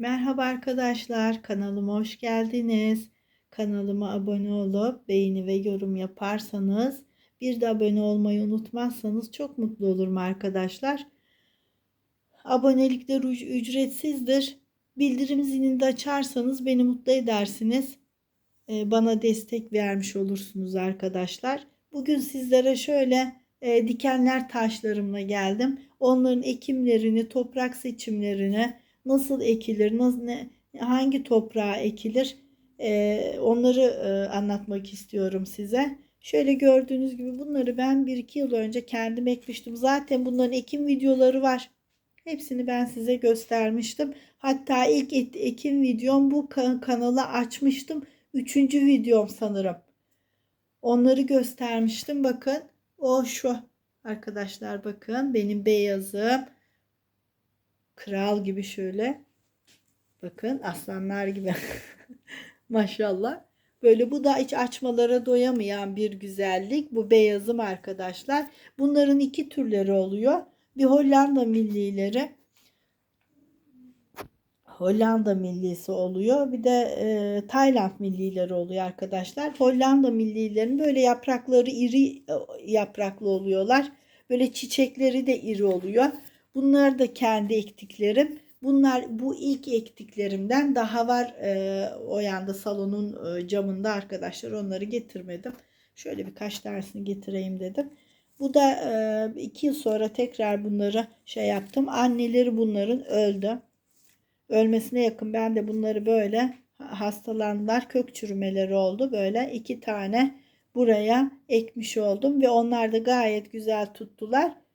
Merhaba arkadaşlar, kanalıma hoş geldiniz. Kanalıma abone olup beğeni ve yorum yaparsanız, bir de abone olmayı unutmazsanız çok mutlu olurum arkadaşlar. Abonelikler üc- ücretsizdir. Bildirim zilini de açarsanız beni mutlu edersiniz. Ee, Bana destek vermiş olursunuz arkadaşlar. Bugün sizlere şöyle e, dikenler taşlarımla geldim. Onların ekimlerini, toprak seçimlerini, nasıl ekilir, nasıl, ne, hangi toprağa ekilir e, onları e, anlatmak istiyorum size. Şöyle gördüğünüz gibi bunları ben 1-2 yıl önce kendim ekmiştim. Zaten bunların ekim videoları var. Hepsini ben size göstermiştim. Hatta ilk ekim videom bu ka- kanala açmıştım. Üçüncü videom sanırım. Onları göstermiştim. Bakın o şu arkadaşlar bakın benim beyazım kral gibi şöyle. Bakın aslanlar gibi. Maşallah. Böyle bu da hiç açmalara doyamayan bir güzellik. Bu beyazım arkadaşlar. Bunların iki türleri oluyor. Bir Hollanda millileri. Hollanda millisi oluyor. Bir de e, Tayland millileri oluyor arkadaşlar. Hollanda millilerin böyle yaprakları iri e, yapraklı oluyorlar. Böyle çiçekleri de iri oluyor. Bunlar da kendi ektiklerim. Bunlar bu ilk ektiklerimden daha var e, o yanda salonun e, camında arkadaşlar. Onları getirmedim. Şöyle birkaç tanesini getireyim dedim. Bu da e, iki yıl sonra tekrar bunları şey yaptım. Anneleri bunların öldü. Ölmesine yakın ben de bunları böyle hastalandılar. Kök çürümeleri oldu. Böyle iki tane buraya ekmiş oldum ve onlar da gayet güzel tuttular.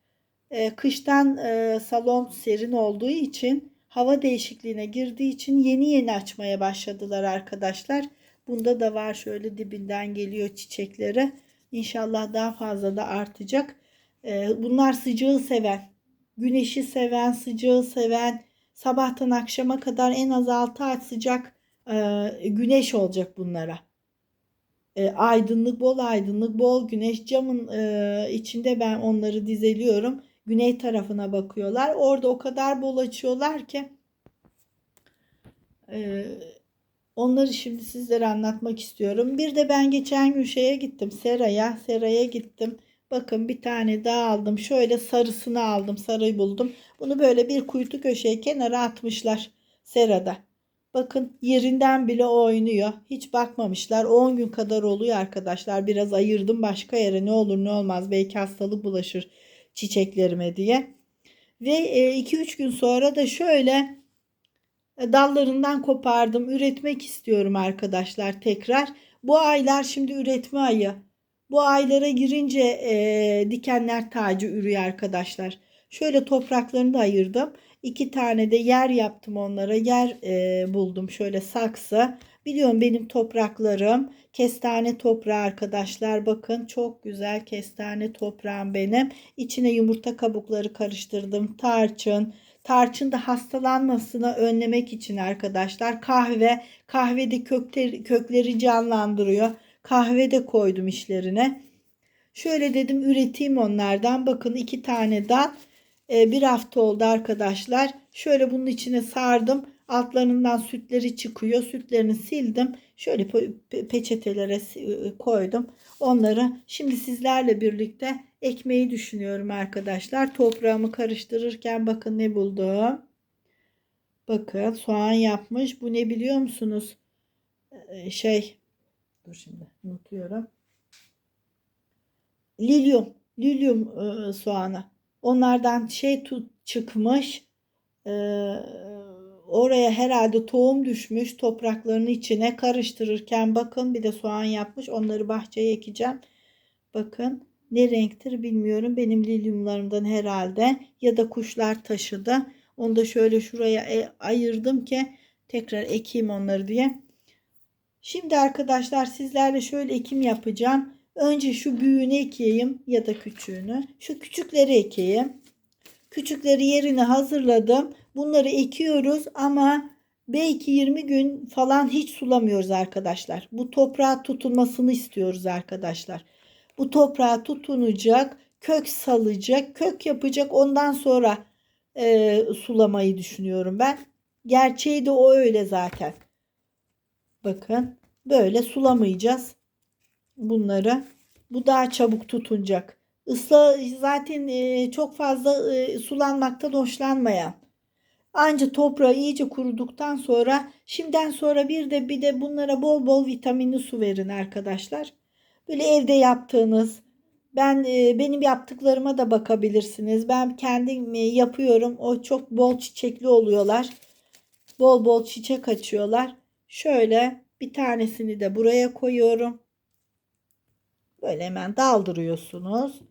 Ee, kıştan e, salon serin olduğu için hava değişikliğine girdiği için yeni yeni açmaya başladılar arkadaşlar. Bunda da var şöyle dibinden geliyor çiçekleri. İnşallah daha fazla da artacak. Ee, bunlar sıcağı seven, güneşi seven, sıcağı seven, sabahtan akşama kadar en az 6 saat sıcak e, güneş olacak bunlara. E, aydınlık, bol aydınlık, bol güneş camın e, içinde ben onları dizeliyorum. Güney tarafına bakıyorlar. Orada o kadar bol açıyorlar ki e, onları şimdi sizlere anlatmak istiyorum. Bir de ben geçen gün şeye gittim. Seraya, Seraya gittim. Bakın bir tane daha aldım. Şöyle sarısını aldım. Sarıyı buldum. Bunu böyle bir kuytu köşeye kenara atmışlar. Serada. Bakın yerinden bile oynuyor. Hiç bakmamışlar. 10 gün kadar oluyor arkadaşlar. Biraz ayırdım başka yere ne olur ne olmaz. Belki hastalık bulaşır çiçeklerime diye. Ve 2-3 gün sonra da şöyle dallarından kopardım. Üretmek istiyorum arkadaşlar tekrar. Bu aylar şimdi üretme ayı. Bu aylara girince e, dikenler tacı ürüyor arkadaşlar. Şöyle topraklarını da ayırdım. İki tane de yer yaptım onlara. Yer e, buldum şöyle saksı. Biliyorum benim topraklarım kestane toprağı arkadaşlar. Bakın çok güzel kestane toprağım benim. İçine yumurta kabukları karıştırdım. Tarçın. Tarçın da hastalanmasını önlemek için arkadaşlar. Kahve. Kahvede kökleri, kökleri canlandırıyor. Kahve de koydum işlerine. Şöyle dedim üreteyim onlardan. Bakın iki tane dal. E, bir hafta oldu arkadaşlar. Şöyle bunun içine sardım. Altlarından sütleri çıkıyor. Sütlerini sildim. Şöyle pe- peçetelere e, koydum. Onları şimdi sizlerle birlikte ekmeği düşünüyorum arkadaşlar. Toprağımı karıştırırken bakın ne buldum. Bakın soğan yapmış. Bu ne biliyor musunuz? Ee, şey dur şimdi unutuyorum. Lilyum. Lilyum e, soğanı. Onlardan şey tut çıkmış. Ee, oraya herhalde tohum düşmüş toprakların içine karıştırırken bakın bir de soğan yapmış. Onları bahçeye ekeceğim. Bakın ne renktir bilmiyorum. Benim lilyumlarımdan herhalde ya da kuşlar taşıdı. Onu da şöyle şuraya e, ayırdım ki tekrar ekeyim onları diye. Şimdi arkadaşlar sizlerle şöyle ekim yapacağım. Önce şu büyüğünü ekeyim ya da küçüğünü. Şu küçükleri ekeyim. Küçükleri yerine hazırladım. Bunları ekiyoruz ama belki 20 gün falan hiç sulamıyoruz arkadaşlar. Bu toprağa tutunmasını istiyoruz arkadaşlar. Bu toprağa tutunacak, kök salacak, kök yapacak. Ondan sonra e, sulamayı düşünüyorum ben. Gerçeği de o öyle zaten. Bakın böyle sulamayacağız bunları. Bu daha çabuk tutunacak. Isla zaten e, çok fazla e, sulanmaktan hoşlanmayan. Anca toprağı iyice kuruduktan sonra şimdiden sonra bir de bir de bunlara bol bol vitaminli su verin arkadaşlar. Böyle evde yaptığınız ben e, benim yaptıklarıma da bakabilirsiniz. Ben kendim e, yapıyorum. O çok bol çiçekli oluyorlar. Bol bol çiçek açıyorlar. Şöyle bir tanesini de buraya koyuyorum. Böyle hemen daldırıyorsunuz.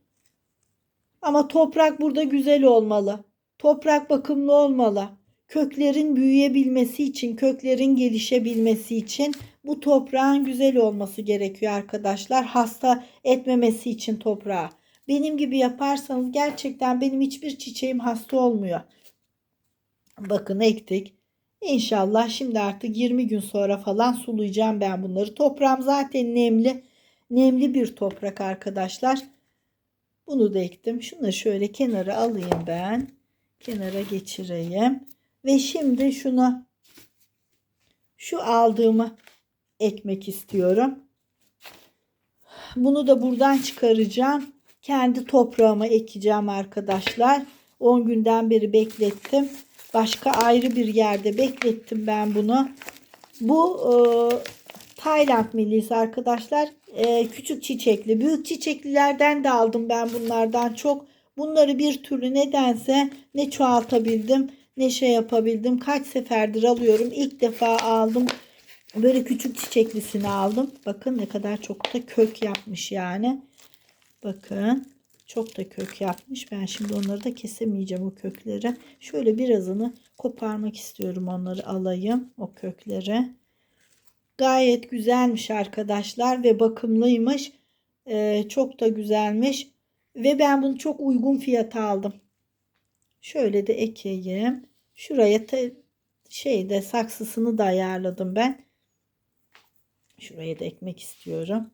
Ama toprak burada güzel olmalı. Toprak bakımlı olmalı. Köklerin büyüyebilmesi için, köklerin gelişebilmesi için bu toprağın güzel olması gerekiyor arkadaşlar. Hasta etmemesi için toprağı. Benim gibi yaparsanız gerçekten benim hiçbir çiçeğim hasta olmuyor. Bakın ektik. İnşallah şimdi artık 20 gün sonra falan sulayacağım ben bunları. Toprağım zaten nemli. Nemli bir toprak arkadaşlar. Bunu da ektim. Şunu şöyle kenara alayım ben. Kenara geçireyim. Ve şimdi şunu şu aldığımı ekmek istiyorum. Bunu da buradan çıkaracağım. Kendi toprağıma ekeceğim arkadaşlar. 10 günden beri beklettim. Başka ayrı bir yerde beklettim ben bunu. Bu e, Tayland millisi arkadaşlar. E, küçük çiçekli. Büyük çiçeklilerden de aldım ben bunlardan çok. Bunları bir türlü nedense ne çoğaltabildim ne şey yapabildim. Kaç seferdir alıyorum. İlk defa aldım. Böyle küçük çiçeklisini aldım. Bakın ne kadar çok da kök yapmış yani. Bakın çok da kök yapmış. Ben şimdi onları da kesemeyeceğim o kökleri. Şöyle birazını koparmak istiyorum onları alayım o kökleri. Gayet güzelmiş arkadaşlar ve bakımlıymış. Ee, çok da güzelmiş. Ve ben bunu çok uygun fiyata aldım. Şöyle de ekeyim. Şuraya te, şeyde saksısını da ayarladım ben. Şuraya da ekmek istiyorum.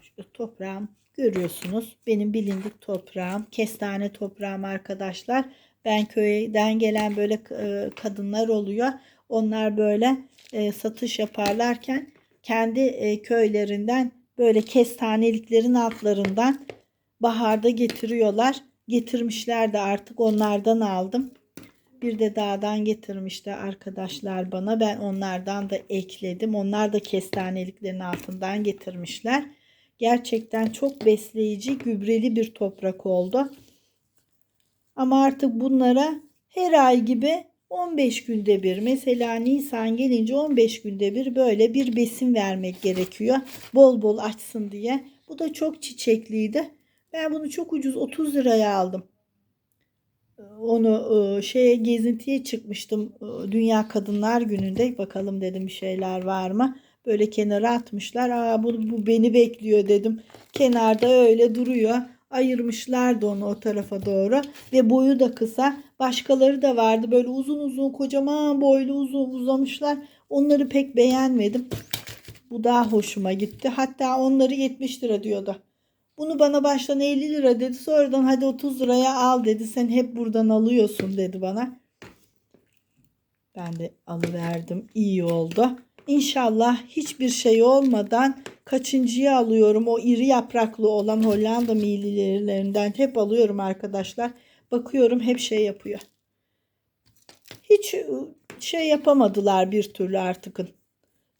Şu toprağım görüyorsunuz. Benim bilindik toprağım. Kestane toprağım arkadaşlar. Ben köyden gelen böyle e, kadınlar oluyor. Onlar böyle e, satış yaparlarken kendi e, köylerinden böyle kestaneliklerin altlarından baharda getiriyorlar. Getirmişler de artık onlardan aldım. Bir de dağdan getirmişti arkadaşlar bana. Ben onlardan da ekledim. Onlar da kestaneliklerin altından getirmişler. Gerçekten çok besleyici, gübreli bir toprak oldu. Ama artık bunlara her ay gibi 15 günde bir mesela Nisan gelince 15 günde bir böyle bir besin vermek gerekiyor. Bol bol açsın diye. Bu da çok çiçekliydi. Ben bunu çok ucuz 30 liraya aldım. Onu e, şeye gezintiye çıkmıştım e, Dünya Kadınlar Günü'nde. Bakalım dedim bir şeyler var mı? Böyle kenara atmışlar. Aa bu, bu beni bekliyor dedim. Kenarda öyle duruyor. Ayırmışlardı onu o tarafa doğru. Ve boyu da kısa. Başkaları da vardı. Böyle uzun uzun kocaman boylu uzun uzamışlar. Onları pek beğenmedim. Bu daha hoşuma gitti. Hatta onları 70 lira diyordu. Bunu bana baştan 50 lira dedi. Sonradan hadi 30 liraya al dedi. Sen hep buradan alıyorsun dedi bana. Ben de alıverdim. İyi oldu. İnşallah hiçbir şey olmadan kaçıncıyı alıyorum. O iri yapraklı olan Hollanda millilerinden hep alıyorum arkadaşlar. Bakıyorum hep şey yapıyor. Hiç şey yapamadılar bir türlü artıkın.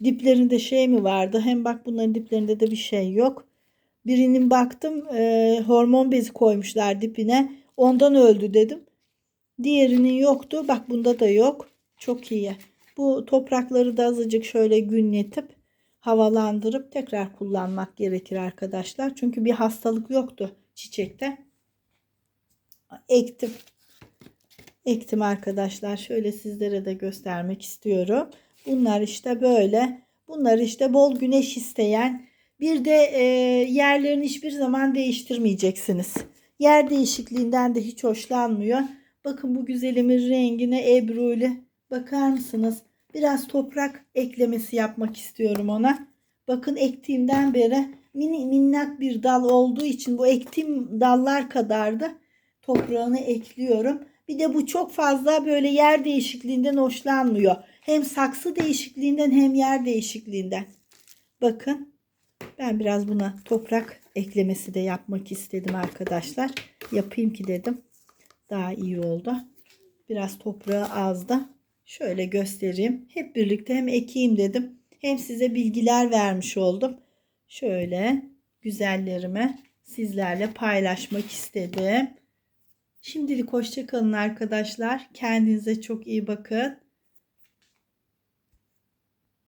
Diplerinde şey mi vardı? Hem bak bunların diplerinde de bir şey yok. Birinin baktım e, hormon bezi koymuşlar dipine. Ondan öldü dedim. Diğerinin yoktu. Bak bunda da yok. Çok iyi. Bu toprakları da azıcık şöyle günletip havalandırıp tekrar kullanmak gerekir arkadaşlar. Çünkü bir hastalık yoktu çiçekte. Ektim. Ektim arkadaşlar. Şöyle sizlere de göstermek istiyorum. Bunlar işte böyle. Bunlar işte bol güneş isteyen. Bir de e, yerlerini hiçbir zaman değiştirmeyeceksiniz. Yer değişikliğinden de hiç hoşlanmıyor. Bakın bu güzelimin rengine ebruli. Bakar mısınız? Biraz toprak eklemesi yapmak istiyorum ona. Bakın ektiğimden beri mini, minnak bir dal olduğu için bu ektiğim dallar kadardı. Toprağını ekliyorum. Bir de bu çok fazla böyle yer değişikliğinden hoşlanmıyor. Hem saksı değişikliğinden hem yer değişikliğinden. Bakın ben biraz buna toprak eklemesi de yapmak istedim arkadaşlar. Yapayım ki dedim. Daha iyi oldu. Biraz toprağı azdı. Şöyle göstereyim. Hep birlikte hem ekeyim dedim. Hem size bilgiler vermiş oldum. Şöyle güzellerimi sizlerle paylaşmak istedim. Şimdilik hoşçakalın arkadaşlar. Kendinize çok iyi bakın.